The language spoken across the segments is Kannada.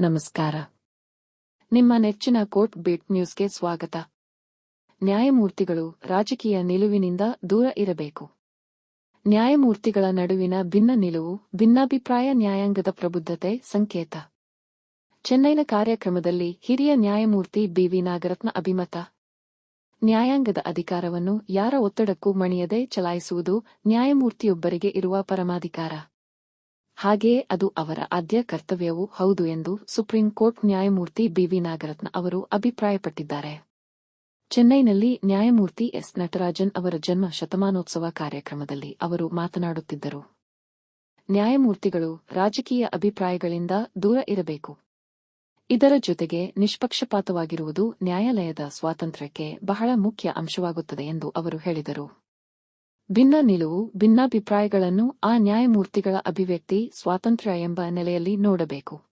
ನಮಸ್ಕಾರ. ನಿಮ್ಮ ನೆಚ್ಚಿನ ಕೋರ್ಟ್ ಬೀಟ್ ನ್ಯೂಸ್ಗೆ ಸ್ವಾಗತ. ನ್ಯಾಯಮೂರ್ತಿಗಳು ರಾಜಕೀಯ ನಿಲುವಿನಿಂದ ದೂರ ಇರಬೇಕು. ನ್ಯಾಯಮೂರ್ತಿಗಳ ನಡುವಿನ ಭಿನ್ನ ನಿಲುವು, ಭಿನ್ನಾಭಿಪ್ರಾಯ ನ್ಯಾಯಾಂಗದ ಪ್ರಬುದ್ಧತೆ, ಸಂಕೇತ. ಚೆನ್ನೈನ ಕಾರ್ಯಕ್ರಮದಲ್ಲಿ ಹಿರಿಯ ನ್ಯಾಯಮೂರ್ತಿ ಬಿವಿ ನಾಗರತ್ನ ಅಭಿಮತ. ನ್ಯಾಯಾಂಗದ ಅಧಿಕಾರವನ್ನು ಯಾರ ಒತ್ತಡಕ್ಕೂ ಮಣಿಯದೆ ಚಲಾಯಿಸುವುದು ನ್ಯಾಯಮೂರ್ತಿಯೊಬ್ಬರಿಗೆ ಇರುವ ಪರಮಾಧಿಕಾರ. ಹಾಗೆಯೇ ಅದು ಅವರ ಆದ್ಯ ಕರ್ತವ್ಯವೂ ಹೌದು ಎಂದು ಸುಪ್ರೀಂ ಕೋರ್ಟ್ ನ್ಯಾಯಮೂರ್ತಿ ಬಿವಿ ನಾಗರತ್ನ ಅವರು ಅಭಿಪ್ರಾಯಪಟ್ಟಿದ್ದಾರೆ. ಚೆನ್ನೈನಲ್ಲಿ ನ್ಯಾಯಮೂರ್ತಿ ಎಸ್ ನಟರಾಜನ್ ಅವರ ಜನ್ಮ ಶತಮಾನೋತ್ಸವ ಕಾರ್ಯಕ್ರಮದಲ್ಲಿ ಅವರು ಮಾತನಾಡುತ್ತಿದ್ದರು. ನ್ಯಾಯಮೂರ್ತಿಗಳು ರಾಜಕೀಯ ಅಭಿಪ್ರಾಯಗಳಿಂದ ದೂರ ಇರಬೇಕು. ಇದರ ಜೊತೆಗೆ ನಿಷ್ಪಕ್ಷಪಾತವಾಗಿರುವುದು ನ್ಯಾಯಾಲಯದ ಸ್ವಾತಂತ್ರ್ಯಕ್ಕೆ ಬಹಳ ಮುಖ್ಯ ಅಂಶವಾಗುತ್ತದೆ ಎಂದು ಅವರು ಹೇಳಿದರು. ಭಿನ್ನ ನಿಲುವು, ಭಿನ್ನಾಭಿಪ್ರಾಯಗಳನ್ನು ಆ ನ್ಯಾಯಮೂರ್ತಿಗಳ ಅಭಿವ್ಯಕ್ತಿ, ಸ್ವಾತಂತ್ರ್ಯ ಎಂಬ ನೆಲೆಯಲ್ಲಿ ನೋಡಬೇಕು.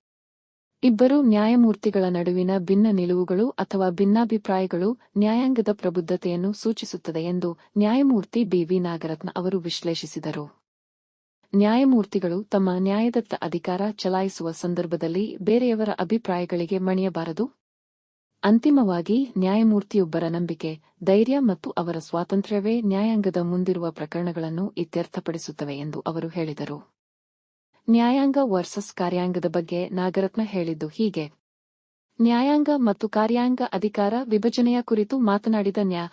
ಇಬ್ಬರು ನ್ಯಾಯಮೂರ್ತಿಗಳ ನಡುವಿನ ಭಿನ್ನ ನಿಲುವುಗಳು ಅಥವಾ ಭಿನ್ನಾಭಿಪ್ರಾಯಗಳು ನ್ಯಾಯಾಂಗದ ಪ್ರಬುದ್ಧತೆಯನ್ನು ಸೂಚಿಸುತ್ತದೆ ಎಂದು ನ್ಯಾಯಮೂರ್ತಿ ಬಿವಿ ನಾಗರತ್ನ ಅವರು ವಿಶ್ಲೇಷಿಸಿದರು. ನ್ಯಾಯಮೂರ್ತಿಗಳು ತಮ್ಮ ನ್ಯಾಯದತ್ತ ಅಧಿಕಾರ ಚಲಾಯಿಸುವ ಸಂದರ್ಭದಲ್ಲಿ ಬೇರೆಯವರ ಅಭಿಪ್ರಾಯಗಳಿಗೆ ಮಣಿಯಬಾರದು. ಅಂತಿಮವಾಗಿ ನ್ಯಾಯಮೂರ್ತಿಯೊಬ್ಬರ ನಂಬಿಕೆ, ಧೈರ್ಯ ಮತ್ತು ಅವರ ಸ್ವಾತಂತ್ರ್ಯವೇ ನ್ಯಾಯಾಂಗದ ಮುಂದಿರುವ ಪ್ರಕರಣಗಳನ್ನು ಇತ್ಯರ್ಥಪಡಿಸುತ್ತವೆ ಎಂದು ಅವರು ಹೇಳಿದರು. ನ್ಯಾಯಾಂಗ ವರ್ಸಸ್ ಕಾರ್ಯಾಂಗದ ಬಗ್ಗೆ ನಾಗರತ್ನ ಹೇಳಿದ್ದು ಹೀಗೆ. ನ್ಯಾಯಾಂಗ ಮತ್ತು ಕಾರ್ಯಾಂಗ ಅಧಿಕಾರ ವಿಭಜನೆಯ ಕುರಿತು ಮಾತನಾಡಿದ ನ್ಯಾ.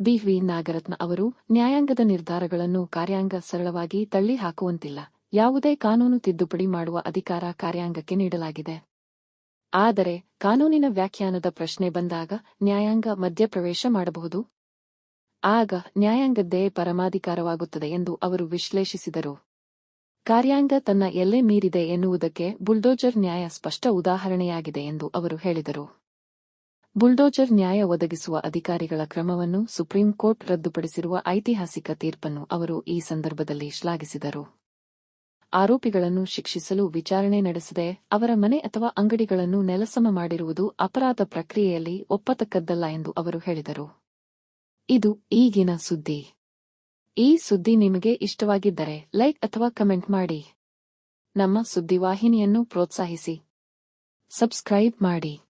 ಬಿವಿ ನಾಗರತ್ನ ಅವರು, ನ್ಯಾಯಾಂಗದ ನಿರ್ಧಾರಗಳನ್ನು ಕಾರ್ಯಾಂಗ ಸರಳವಾಗಿ ತಳ್ಳಿ ಹಾಕುವಂತಿಲ್ಲ ಯಾವುದೇ ಕಾನೂನು ತಿದ್ದುಪಡಿ ಮಾಡುವ ಅಧಿಕಾರ ಕಾರ್ಯಾಂಗಕ್ಕೆ ನೀಡಲಾಗಿದೆ. ಆದರೆ ಕಾನೂನಿನ ವ್ಯಾಖ್ಯಾನದ ಪ್ರಶ್ನೆ ಬಂದಾಗ ನ್ಯಾಯಾಂಗ ಮಧ್ಯಪ್ರವೇಶ ಮಾಡಬಹುದು? ಆಗ ನ್ಯಾಯಾಂಗದ್ದೇ ಪರಮಾಧಿಕಾರವಾಗುತ್ತದೆ ಎಂದು ಅವರು ವಿಶ್ಲೇಷಿಸಿದರು. ಕಾರ್ಯಾಂಗ ತನ್ನ ಎಲ್ಲೆ ಮೀರಿದೆ ಎನ್ನುವುದಕ್ಕೆ ಬುಲ್ಡೋಜರ್ ನ್ಯಾಯ ಸ್ಪಷ್ಟ ಉದಾಹರಣೆಯಾಗಿದೆ ಎಂದು ಅವರು ಹೇಳಿದರು. ಬುಲ್ಡೋಜರ್ ನ್ಯಾಯ ಒದಗಿಸುವ ಅಧಿಕಾರಿಗಳ ಕ್ರಮವನ್ನು ಸುಪ್ರೀಂ ಕೋರ್ಟ್ ರದ್ದುಪಡಿಸಿರುವ ಐತಿಹಾಸಿಕ ತೀರ್ಪನ್ನು ಅವರು ಈ ಸಂದರ್ಭದಲ್ಲಿ ಶ್ಲಾಘಿಸಿದರು. ಆರೋಪಿಗಳನ್ನು ಶಿಕ್ಷಿಸಲು ವಿಚಾರಣೆ ನಡೆಸದೆ ಅವರ ಮನೆ ಅಥವಾ ಅಂಗಡಿಗಳನ್ನು ನೆಲಸಮ ಮಾಡಿರುವುದು ಅಪರಾಧ ಪ್ರಕ್ರಿಯೆಯಲ್ಲಿ ಒಪ್ಪತಕ್ಕದ್ದಲ್ಲ ಎಂದು ಅವರು ಹೇಳಿದರು. ಇದು ಈಗಿನ ಸುದ್ದಿ. ಈ ಸುದ್ದಿ ನಿಮಗೆ ಇಷ್ಟವಾಗಿದ್ದರೆ ಲೈಕ್ ಅಥವಾ ಕಮೆಂಟ್ ಮಾಡಿ. ನಮ್ಮ ಸುದ್ದಿವಾಹಿನಿಯನ್ನು ಪ್ರೋತ್ಸಾಹಿಸಿ. ಸಬ್ಸ್ಕ್ರೈಬ್ ಮಾಡಿ.